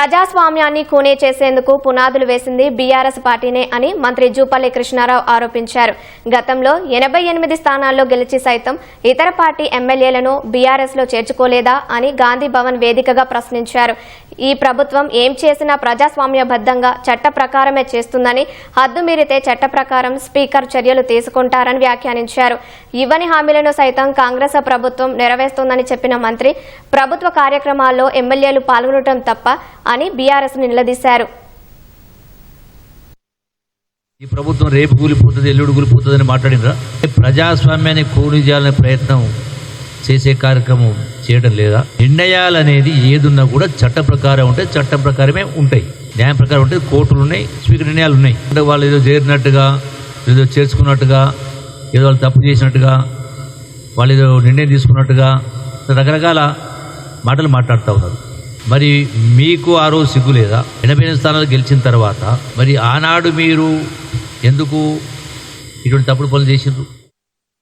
ప్రజాస్వామ్యాన్ని కూనే చేసేందుకు పునాదులు వేసింది బీఆర్ఎస్ పార్టీనే అని మంత్రి జూపల్లి కృష్ణారావు ఆరోపించారు. గతంలో ఎనభై ఎనిమిది స్థానాల్లో గెలిచి సైతం ఇతర పార్టీ ఎమ్మెల్యేలను బీఆర్ఎస్లో చేర్చుకోలేదా అని గాంధీ భవన్ వేదికగా ప్రశ్నించారు. ఈ ప్రభుత్వం ఏం చేసినా ప్రజాస్వామ్యబద్ధంగా చట్ట ప్రకారమే చేస్తుందని హద్దు మీరితే చట్ట ప్రకారం స్పీకర్ చర్యలు తీసుకుంటారని వ్యాఖ్యానించారు. ఇవ్వని హామీలను సైతం కాంగ్రెస్ ప్రభుత్వం నెరవేరుస్తుందని చెప్పిన మంత్రి ప్రభుత్వ కార్యక్రమాల్లో ఎమ్మెల్యేలు పాల్గొనడం తప్ప అని బీఆర్ఎస్ నిలదీశారు. ఈ ప్రభుత్వం రేపు కూలిపోతుంది ఎల్లుడు కూలిపోతుందని మాట్లాడినరా ప్రజాస్వామ్యాన్ని కూలి చేయాలనే ప్రయత్నం చేసే కార్యక్రమం చేయడం లేదా? నిర్ణయాలు అనేది ఏదున్నా కూడా చట్ట ప్రకారం ఉంటే చట్ట ప్రకారమే ఉంటాయి. న్యాయం ప్రకారం ఉంటే కోర్టులు ఉన్నాయి స్పీకర్ నిర్ణయాలు ఉన్నాయి. అంటే వాళ్ళు ఏదో చేరినట్టుగా ఏదో చేర్చుకున్నట్టుగా ఏదో వాళ్ళు తప్పు చేసినట్టుగా వాళ్ళు ఏదో నిర్ణయం తీసుకున్నట్టుగా రకరకాల మాటలు మాట్లాడుతూ ఉన్నారు. మరి మీకు ఆ రోజు సిగ్గు లేదా? ఎనభై ఎనిమిది స్థానాలు గెలిచిన తర్వాత మరి ఆనాడు మీరు ఎందుకు ఇటువంటి తప్పుడు పనులు చేసిండ్రు?